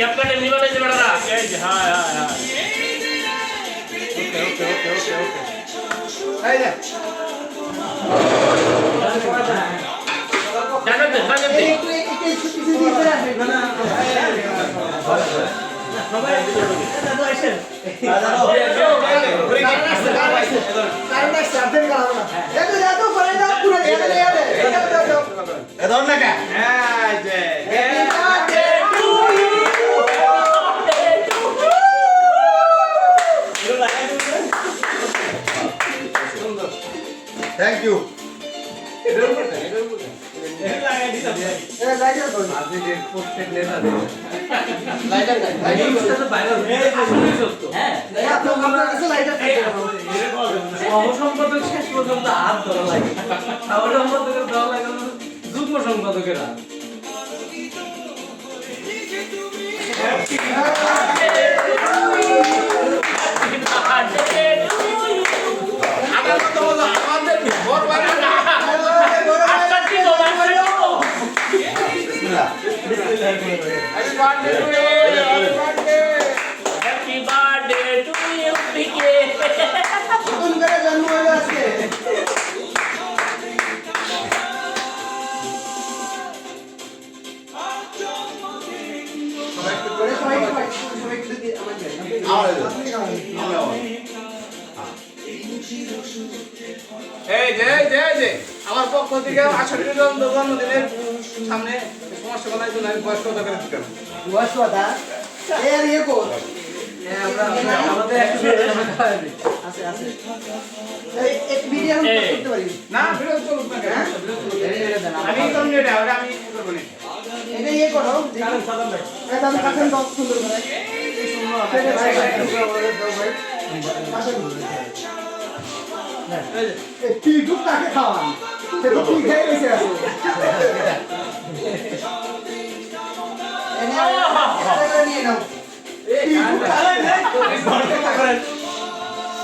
ক্যাপকাটে নিবা নাই যে বেটারা হ্যাঁ হ্যাঁ হ্যাঁ ওকে ওকে ওকে ওকে ওকে এই যে জানাতে জানাতে না কে এই থ্যাংক ইউ সম্পাদক শেষ পর্যন্ত হাত ধরা লাগে সম্পাদকের দেওয়া লাগে যুগ্ম সম্পাদকেরা বার্থডে টু ইউ হ্যাপি আমার পক্ষ থেকে আষট্টি জন জন্মদিনের সামনে সমস্যা জন্য আমি বয়স্ক করে দিতাম না বিরোধ চলুক না কেন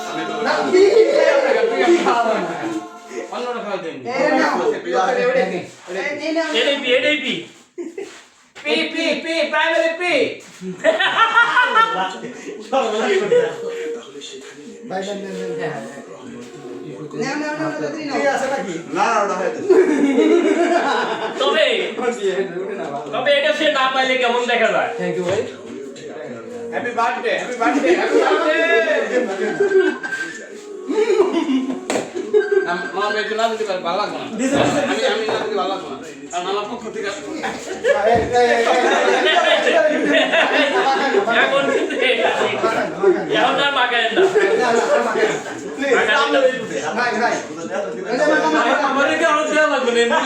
আমি তো নিয়ে দেওয়া আমি কি করব না। অন্যরা খাওয়া দেয়নি। এডাইপি এডাইপি পি। প্রাইমারি তবে তবে এটা সে না পাইলে কেমন দেখা যায় থ্যাংক ইউ ভাই happy birthday happy birthday happy birthday আমার মেয়েকে না দিতে পারে ভালো লাগবে না আমি আমি না দিতে ভালো লাগবে না কারণ আমার পক্ষ থেকে এখন কিন্তু এটা ঠিক। এখন আর মাখায় না আমার কি আরও দেওয়া লাগবে না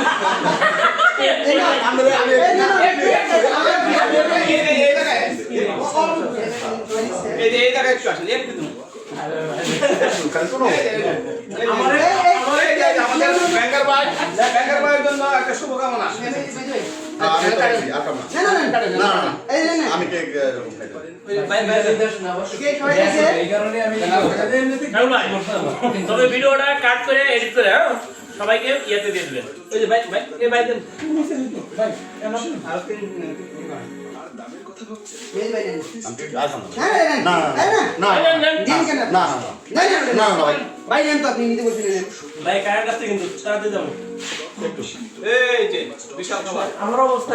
এই যে এই জায়গায় একটু আসেন একটু তুমি আমি কেক তবে ভিডিওটা কাট করে এডিট করে সবাইকে ইয়েতে দিয়ে দিবেন ওই যে ভাই ভাই ভাই দেন ভাই আমার অবস্থা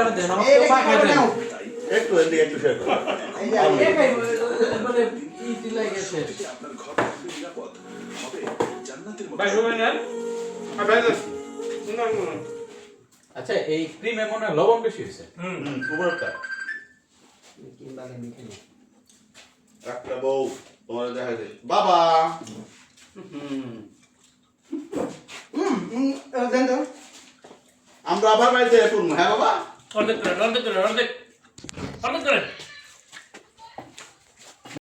একটু এদিকে একটু শেয়ার। আচ্ছা এই ক্রিমে মনে হয় লবণ বেশি হয়েছে হুম হুম উপরটা একটা বউ তোমার দেখা যায় বাবা হুম আমরা আবার বাড়িতে পড়ব হ্যাঁ বাবা অর্ধেক করেন অর্ধেক করেন অর্ধেক অর্ধেক করেন